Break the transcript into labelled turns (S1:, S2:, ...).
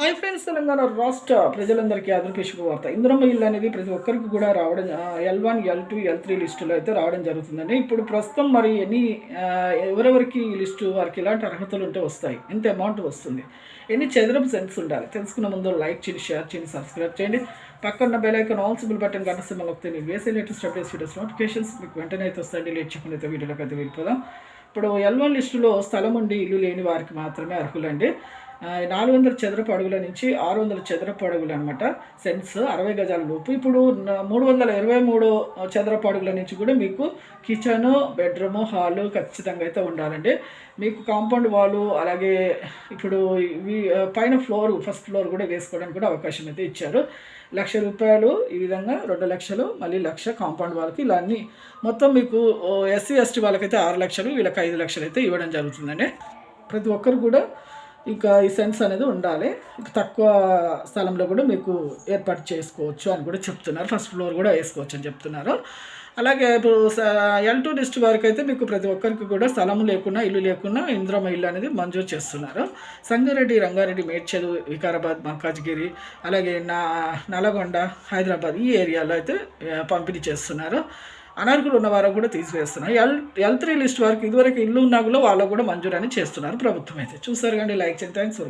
S1: Hi friends Telangana రాష్ట్ర ప్రజలందరికీ అదృప శుభవార్త. ఇంద్రమ్మ ఇల్లు అనేది ప్రతి ఒక్కరికి కూడా రావడం L one L two L three లిస్టులో అయితే రావడం జరుగుతుందండి. ఇప్పుడు ప్రస్తుతం మరి ఎన్ని ఎవరెవరికి ఈ లిస్టు వారికి ఎలాంటి అర్హతలు ఉంటే వస్తాయి ఎంత అమౌంట్ వస్తుంది ఎన్ని చదరపు సెన్స్ ఉండాలి తెలుసుకున్న ముందు లైక్ చేయండి షేర్ చేయండి సబ్స్క్రైబ్ చేయండి. పక్కన బెల్ ఐకాన్ ఆల్ సిబుల్ బటన్ గంట సింబల్ వస్తే నేను వేసే లేటెస్ట్ అప్డేట్స్ వీడియోస్ నోటిఫికేషన్స్ మీకు వెంటనే అయితే వస్తాయండి. లేట్ చెప్పండి అయితే వీడియోలోకి అయితే వెళ్ళిపోదాం. ఇప్పుడు ఎల్ వన్ లిస్టులో స్థలం ఉండి ఇల్లు లేని వారికి మాత్రమే అర్హులండి. నాలుగు వందల చదరపు అడుగుల నుంచి ఆరు వందల చదరపు అడుగులు అనమాట సెన్స్ అరవై గజాల లోపు. ఇప్పుడు మూడు వందల ఇరవై మూడు చదరపు అడుగుల నుంచి కూడా మీకు కిచెన్ బెడ్రూమ్ హాలు ఖచ్చితంగా అయితే ఉండాలండి. మీకు కాంపౌండ్ వాలు అలాగే ఇప్పుడు పైన ఫ్లోర్ ఫస్ట్ ఫ్లోర్ కూడా వేసుకోవడానికి కూడా అవకాశం అయితే ఇచ్చారు. లక్ష రూపాయలు ఈ విధంగా రెండు లక్షలు మళ్ళీ లక్ష కాంపౌండ్ వాళ్ళకి ఇలా అన్నీ మొత్తం మీకు ఎస్సీ ఎస్టీ వాళ్ళకైతే ఆరు లక్షలు వీళ్ళకి ఐదు లక్షలు అయితే ఇవ్వడం జరుగుతుందండి. ప్రతి ఒక్కరు కూడా ఇక ఈ సెన్స్ అనేది ఉండాలి. తక్కువ స్థలంలో కూడా మీకు ఏర్పాటు చేసుకోవచ్చు అని కూడా చెప్తున్నారు. ఫస్ట్ ఫ్లోర్ కూడా వేసుకోవచ్చు అని చెప్తున్నారు. అలాగే ఇప్పుడు ఎల్ టూ లిస్ట్ వారికి అయితే మీకు ప్రతి ఒక్కరికి కూడా స్థలం లేకుండా ఇల్లు లేకున్నా ఇంద్రమ ఇల్లు అనేది మంజూరు చేస్తున్నారు. సంగారెడ్డి రంగారెడ్డి మేడ్చల్ వికారాబాద్ మల్కాజ్గిరి అలాగే నా నల్గొండ హైదరాబాద్ ఈ ఏరియాలో అయితే పంపిణీ చేస్తున్నారు. అనర్హులు ఉన్న వారు కూడా తీసివేస్తున్నారు. ఎల్ ఎల్ త్రీ లిస్ట్ వరకు ఇదివరకు ఇల్లు ఉన్నా కూడా వాళ్ళు కూడా మంజూరు అని చేస్తున్నారు ప్రభుత్వం అయితే. చూసారు కానీ లైక్ చేయండి థ్యాంక్స్